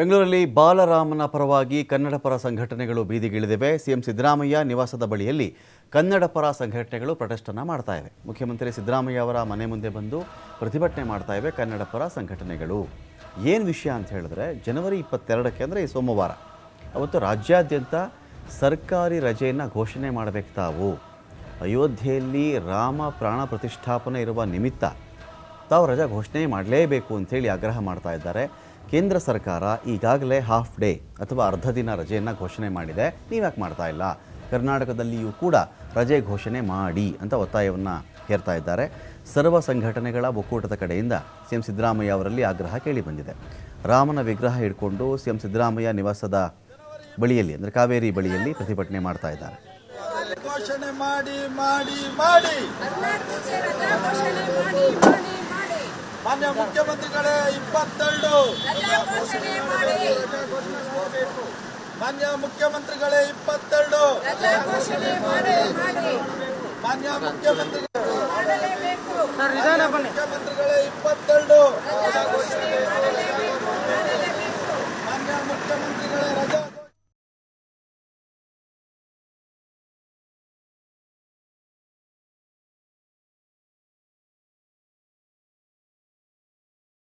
ಬೆಂಗಳೂರಲ್ಲಿ ಬಾಲರಾಮನ ಪರವಾಗಿ ಕನ್ನಡ ಪರ ಸಂಘಟನೆಗಳು ಬೀದಿಗಿಳಿದಿವೆ. ಸಿಎಂ ಸಿದ್ದರಾಮಯ್ಯ ನಿವಾಸದ ಬಳಿಯಲ್ಲಿ ಕನ್ನಡ ಪರ ಸಂಘಟನೆಗಳು ಪ್ರೊಟೆಸ್ಟನ್ನು ಮಾಡ್ತಾ ಇವೆ. ಮುಖ್ಯಮಂತ್ರಿ ಸಿದ್ದರಾಮಯ್ಯ ಅವರ ಮನೆ ಮುಂದೆ ಬಂದು ಪ್ರತಿಭಟನೆ ಮಾಡ್ತಾ ಇವೆ ಕನ್ನಡ ಪರ ಸಂಘಟನೆಗಳು. ಏನು ವಿಷಯ ಅಂತ ಹೇಳಿದ್ರೆ, ಜನವರಿ ಇಪ್ಪತ್ತೆರಡಕ್ಕೆ ಅಂದರೆ ಈ ಸೋಮವಾರ, ಅವತ್ತು ರಾಜ್ಯಾದ್ಯಂತ ಸರ್ಕಾರಿ ರಜೆಯನ್ನು ಘೋಷಣೆ ಮಾಡಬೇಕು ತಾವು. ಅಯೋಧ್ಯೆಯಲ್ಲಿ ರಾಮ ಪ್ರಾಣ ಪ್ರತಿಷ್ಠಾಪನೆ ಇರುವ ನಿಮಿತ್ತ ತಾವು ರಜಾ ಘೋಷಣೆ ಮಾಡಲೇಬೇಕು ಅಂಥೇಳಿ ಆಗ್ರಹ ಮಾಡ್ತಾ ಇದ್ದಾರೆ. ಕೇಂದ್ರ ಸರ್ಕಾರ ಈಗಾಗಲೇ ಹಾಫ್ ಡೇ ಅಥವಾ ಅರ್ಧ ದಿನ ರಜೆಯನ್ನು ಘೋಷಣೆ ಮಾಡಿದೆ. ನೀವ್ಯಾಕೆ ಮಾಡ್ತಾ ಇಲ್ಲ? ಕರ್ನಾಟಕದಲ್ಲಿಯೂ ಕೂಡ ರಜೆ ಘೋಷಣೆ ಮಾಡಿ ಅಂತ ಒತ್ತಾಯವನ್ನು ಹೇರ್ತಾ ಇದ್ದಾರೆ. ಸರ್ವ ಸಂಘಟನೆಗಳ ಒಕ್ಕೂಟದ ಕಡೆಯಿಂದ ಸಿ ಎಂ ಸಿದ್ದರಾಮಯ್ಯ ಅವರಲ್ಲಿ ಆಗ್ರಹ ಕೇಳಿಬಂದಿದೆ ರಾಮನ ವಿಗ್ರಹ ಹಿಡ್ಕೊಂಡು ಸಿ ಎಂ ಸಿದ್ದರಾಮಯ್ಯ ನಿವಾಸದ ಬಳಿಯಲ್ಲಿ ಅಂದರೆ ಕಾವೇರಿ ಬಳಿಯಲ್ಲಿ ಪ್ರತಿಭಟನೆ ಮಾಡ್ತಾ ಇದ್ದಾರೆ. ಘೋಷಣೆ ಮಾಡಿ ಮಾಡಿ ಮಾಡಿ. ಘೋಷಣೆ ಮಾಡಿ ಮಾಡಿ ಮಾಡಿ. ಮಾನ್ಯ ಮುಖ್ಯಮಂತ್ರಿಗಳೇ ಇಪ್ಪತ್ತೆರಡು. ಮಾನ್ಯ ಮುಖ್ಯಮಂತ್ರಿಗಳೇ ಇಪ್ಪತ್ತೆರಡು. ಮಾನ್ಯ ಮುಖ್ಯಮಂತ್ರಿಗಳೇ ಇಪ್ಪತ್ತೆರಡು. ಘೋಷಣೆ